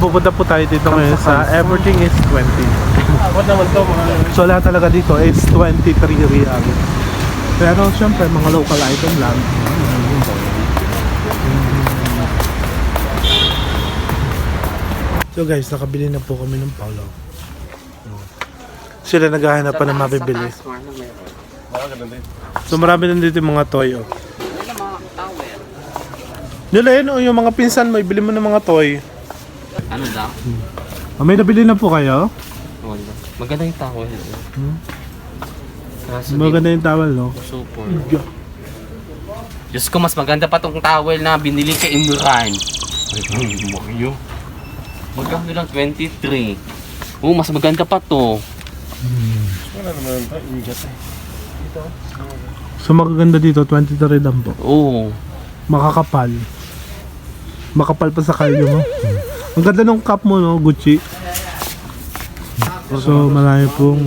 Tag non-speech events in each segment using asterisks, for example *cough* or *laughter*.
Pupunta po tayo dito ngayon sa Everything is 20. What naman to mga... So lahat talaga dito is 23 real. Pero syempre mga local item lang. So guys, nakabili na po kami ng polo. Sila naghahanap pa ng mabibili. So marami na dito yung mga toy. Oh. Nila yun, oh, yung mga pinsan mo, ibili mo ng mga toy. Ano daw? Oh, may nabili na po kayo? Wala. Maganda yung towel. Hmm? Kaso Maganda yung towel, no? super. Diyos ko, mas maganda pa tong towel na binili kay Imran. Ay, Mario. Magkano lang 23. Oo, mas maganda pa to. Wala naman to. Ingat eh. So magaganda dito, 23 lang po. Oo. Makakapal. Makapal pa sa kalyo mo. Ang ganda ng cup mo, no? Gucci. So, marami pong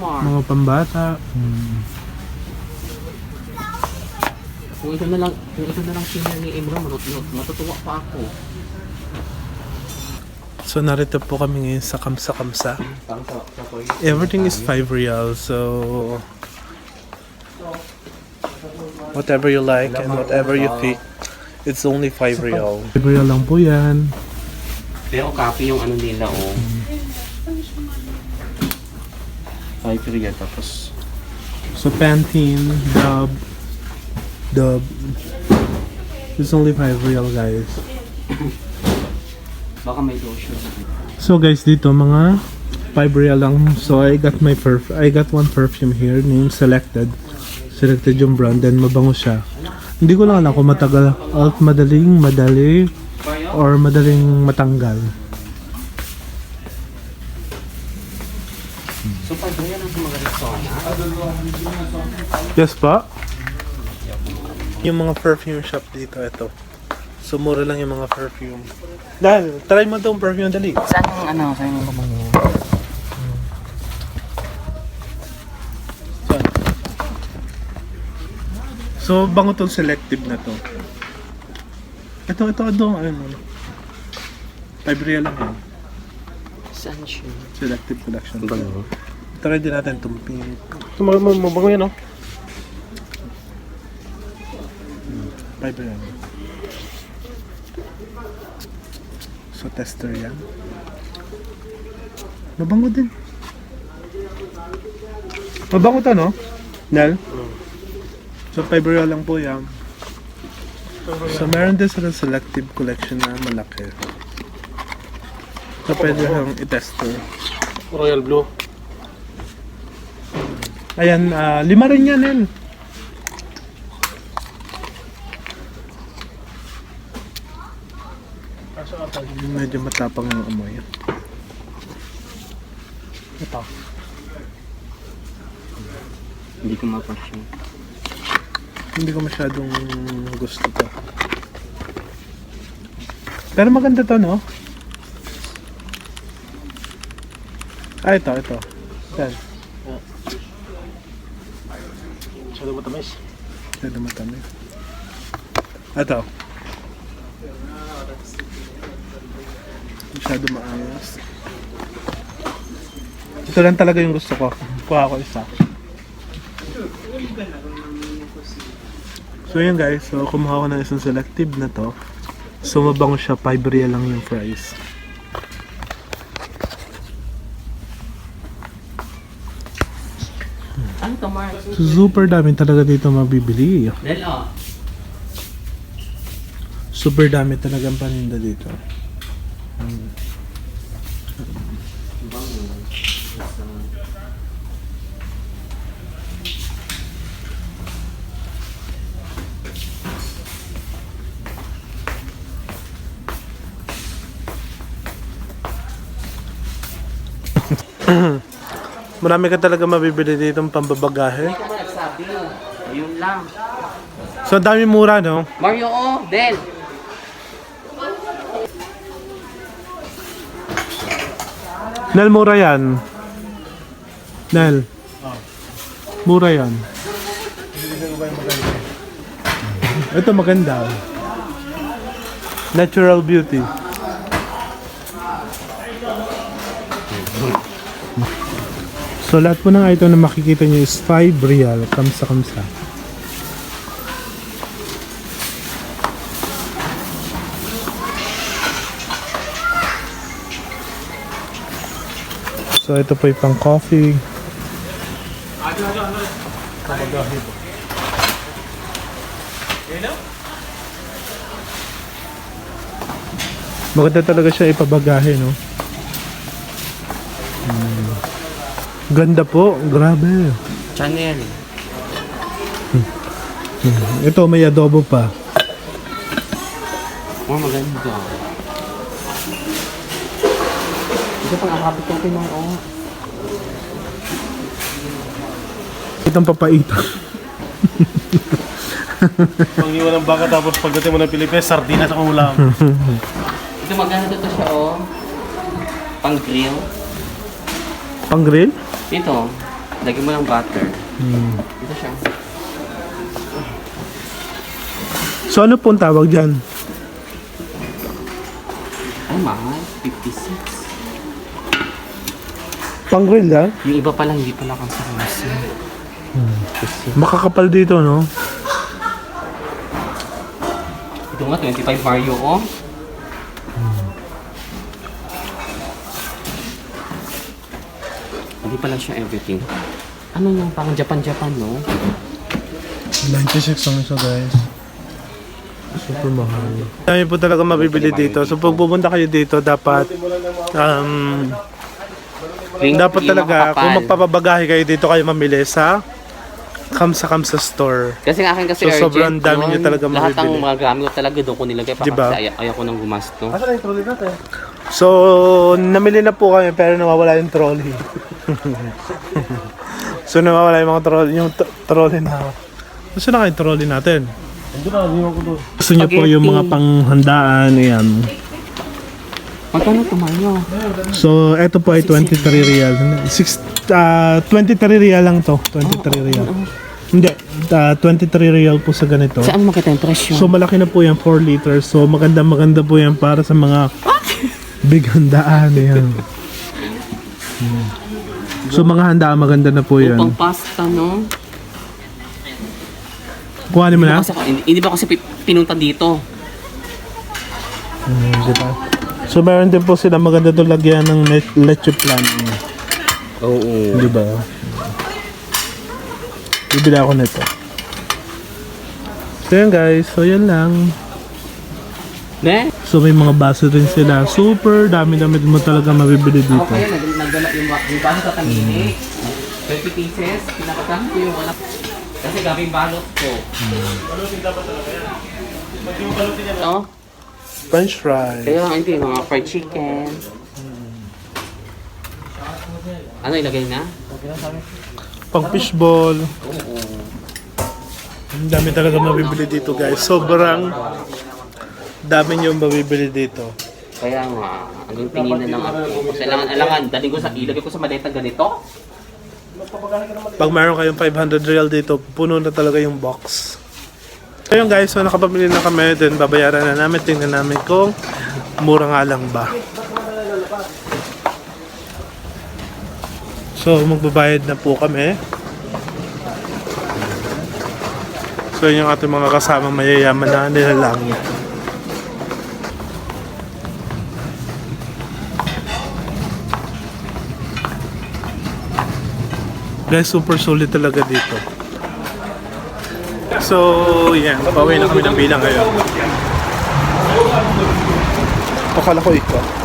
mga pambata. Hmm. Kung ito na lang, kung ito na lang senior ni Imran, matut- matutuwa pa ako. So, narito po kami ngayon sa Kamsa Kamsa. Everything is 5 real, so... Whatever you like and whatever you think, it's only 5 real. 5 real lang po yan. Pero copy yung ano nila, oh. Ay, Korea, tapos... So, Pantene, Dub, Dub. It's only 5 real, guys. *coughs* Baka may lotion. So guys, dito mga 5 real lang. So I got my perf I got one perfume here named Selected. Selected yung brand then mabango siya. Hindi ko lang alam kung matagal at madaling madali or madaling matanggal. So, pag yan ang mga Rexona, Yes pa? Yung mga perfume shop dito, ito. So mura lang yung mga perfume. Dahil, try mo itong perfume dali. saan yung ano, saan yung kabango? So bango tong selective na to. Ito, ito, ito, ano. 5 real lang yan. Siya? Selective collection. Bango. Try din natin itong pink. Ito mag- mabango yan oh. 5 yan. So, tester yan. Mabango din. Mabango to, no? Nel? So, 5 real lang po yan. So, meron din sila selective collection na malaki. So, pwede lang i-tester. Royal Blue. Ayan, ah, lima rin yan, Nel. Medyo matapang yung amoy. Ito. Hindi ko mapasyon. Hindi ko masyadong gusto to. Pero maganda to, no? Ah, ito, ito. Yan. Masyado matamis. Ito matamis. Ito. Masyado maangas. Ito lang talaga yung gusto ko. Kuha ko isa. So yun guys, so kumuha ko ng isang selective na to. So mabango siya, 5 real lang yung price. Ano to, Mark? Super dami talaga dito mabibili. Del, oh. Super dami talagang paninda dito. Bango. *clears throat* Marami ka talaga mabibili dito ng pambabagahe. Hindi ko man nagsabi. Yun lang. So, ang dami mura, no? Mario, oh, Del. Nel, mura yan. Nel. Mura yan. Ito maganda. Natural beauty. So lahat po ng item na makikita nyo is 5 real. Kamsa kamsa. So ito po yung pang coffee. Maganda talaga siya ipabagahe, no? Hmm. Ganda po, grabe. Chanel. Ito may adobo pa. Oh, maganda. Ito pang akapit ko Pinoy, oh. Itong papaitan. Pang-iwan ng baka tapos pagdating mo ng Pilipinas, sardinas ang ulam. Ito maganda to siya, oh. Pang grill. Pang grill? Ito, lagyan mo ng butter. Hmm. Ito siya. So ano po ang tawag dyan? Ay, mahal. 56. Pang grill yan? Yung iba pala, hindi pala kang sa kasi. Makakapal dito, no? Ito nga, 25 Mario, oh. Hindi pala siya everything. Ano yung parang Japan-Japan, no? 96 ang isa, guys. Super mahal. Dami po talaga mabibili dito. So pag pupunta kayo dito, dapat um, Yung- dapat talaga makapal. kung magpapabagahe kayo dito kayo mamili sa Kamsa Kamsa store. Kasi nga akin kasi So, urgent sobrang dami niyo talaga Lahat ng mabibili. mga gamit ko talaga doon ko nilagay. Diba? Diba? Kasi ayaw, ayaw ko nang gumasto. Asa na yung trolley natin? So, namili na po kami pero nawawala yung trolley. *laughs* so, nawawala yung mga trolley, yung t- trolley na. Gusto na kayo trolley natin? Gusto niyo po yung mga panghandaan, ayan. Magkano tumayo? So, ito po ay 23 real. Six, ah, 23 real lang to. 23 real. Hindi, ah, 23 real po sa ganito. Saan makita yung presyo? So, malaki na po yan, 4 liters. So, maganda maganda po yan para sa mga *laughs* big handaan. Ayan. *laughs* So, mga handaan maganda na po yan. Upang pasta, no? Kuhanin mo na? Kasi, ako- hindi, hindi ba kasi pi- pinunta dito? Hmm, di ba? So, meron din po sila maganda to lagyan ng le- leche plan. Oo. Di ba? Bibili ako nito. So, yan guys. So, yan lang. Ne? So, may mga baso rin sila. Super dami-dami mo talaga mabibili dito. nag nagdala yung, yung baso sa tamili. 20 pieces. Pinapagkano ko yung wala. Kasi gabi yung balot ko. Oh, French fries. kaya hindi, mga fried chicken. Ano ilagay na? Pang fishball. Oo. Ang dami talaga mabibili dito guys. Sobrang dami nyo mabibili dito. Kaya nga, hanggang tingin na lang ako. Kasi alangan, alangan, dali ko sa, ilagay ko sa maleta ganito. Pag meron kayong 500 real dito, puno na talaga yung box. So yun guys, so nakapamili na kami, then babayaran na namin, tingnan namin kung mura nga lang ba. So magbabayad na po kami. So yun yung ating mga kasama mayayaman na nilalangit. Guys, super solid talaga dito. So, yan. Pauwi na kami ng bilang ngayon. Akala ko ikaw.